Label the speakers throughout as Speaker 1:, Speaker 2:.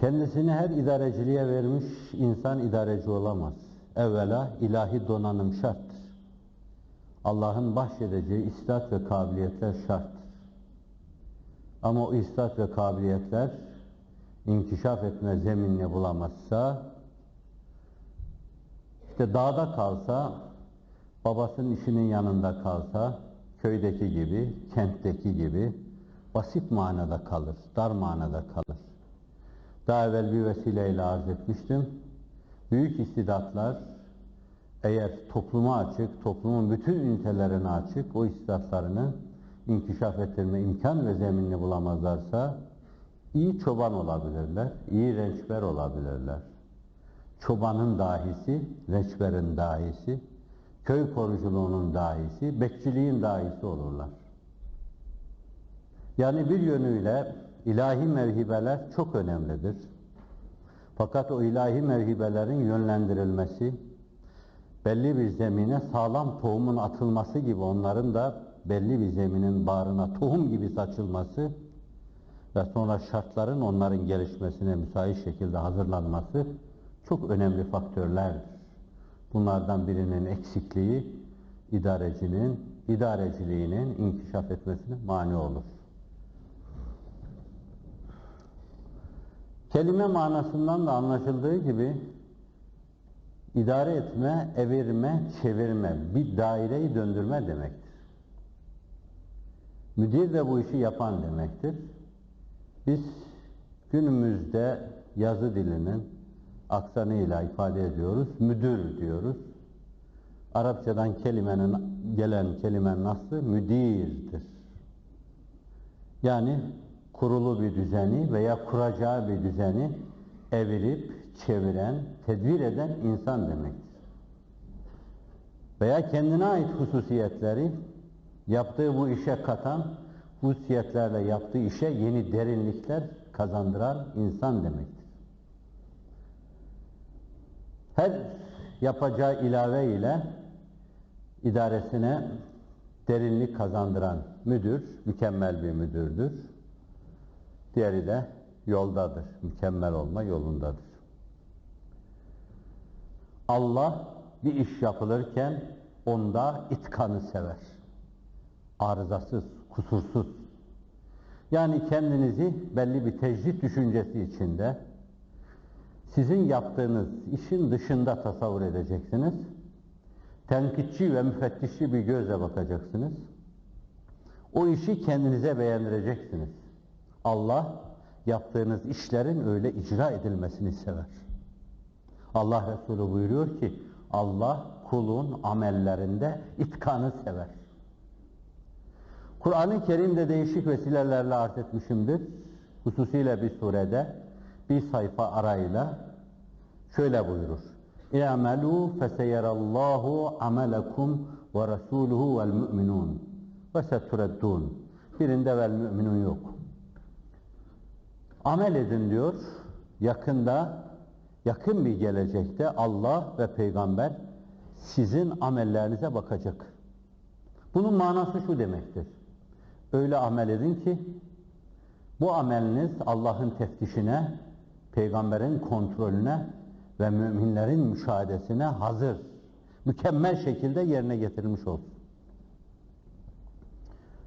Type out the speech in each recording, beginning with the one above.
Speaker 1: Kendisini her idareciliğe vermiş insan idareci olamaz. Evvela ilahi donanım şarttır. Allah'ın bahşedeceği istat ve kabiliyetler şarttır. Ama o istat ve kabiliyetler inkişaf etme zeminini bulamazsa, işte dağda kalsa, babasının işinin yanında kalsa, köydeki gibi, kentteki gibi basit manada kalır, dar manada kalır. Daha evvel bir vesileyle arz etmiştim. Büyük istidatlar eğer topluma açık, toplumun bütün ünitelerine açık, o istidatlarını inkişaf ettirme imkan ve zeminini bulamazlarsa iyi çoban olabilirler, iyi rençber olabilirler. Çobanın dahisi, rençberin dahisi, köy koruculuğunun dahisi, bekçiliğin dahisi olurlar. Yani bir yönüyle ilahi mevhibeler çok önemlidir. Fakat o ilahi mevhibelerin yönlendirilmesi, belli bir zemine sağlam tohumun atılması gibi onların da belli bir zeminin bağrına tohum gibi saçılması ve sonra şartların onların gelişmesine müsait şekilde hazırlanması çok önemli faktörlerdir. Bunlardan birinin eksikliği idarecinin, idareciliğinin inkişaf etmesine mani olur. Kelime manasından da anlaşıldığı gibi idare etme, evirme, çevirme, bir daireyi döndürme demektir. Müdir de bu işi yapan demektir. Biz günümüzde yazı dilinin aksanıyla ifade ediyoruz, müdür diyoruz. Arapçadan kelimenin gelen kelimenin aslı müdirdir. Yani kurulu bir düzeni veya kuracağı bir düzeni evirip çeviren, tedbir eden insan demektir. Veya kendine ait hususiyetleri yaptığı bu işe katan, hususiyetlerle yaptığı işe yeni derinlikler kazandıran insan demektir. Her yapacağı ilave ile idaresine derinlik kazandıran müdür, mükemmel bir müdürdür. Diğeri de yoldadır, mükemmel olma yolundadır. Allah bir iş yapılırken onda itkanı sever. Arızasız, kusursuz. Yani kendinizi belli bir tecrit düşüncesi içinde sizin yaptığınız işin dışında tasavvur edeceksiniz. Tenkitçi ve müfettişli bir gözle bakacaksınız. O işi kendinize beğendireceksiniz. Allah yaptığınız işlerin öyle icra edilmesini sever. Allah Resulü buyuruyor ki Allah kulun amellerinde itkanı sever. Kur'an-ı Kerim'de değişik vesilelerle arz etmişimdir. Hususiyle bir surede bir sayfa arayla şöyle buyurur. İ'melû feseyerallâhu amelekum ve rasûluhu vel mü'minûn ve setureddûn. Birinde vel mü'minun yok. Amel edin diyor. Yakında, yakın bir gelecekte Allah ve peygamber sizin amellerinize bakacak. Bunun manası şu demektir. Öyle amel edin ki bu ameliniz Allah'ın teftişine, peygamberin kontrolüne ve müminlerin müşahedesine hazır, mükemmel şekilde yerine getirilmiş olsun.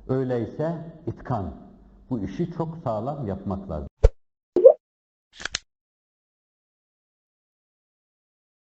Speaker 1: Öyleyse itkan, bu işi çok sağlam yapmak lazım.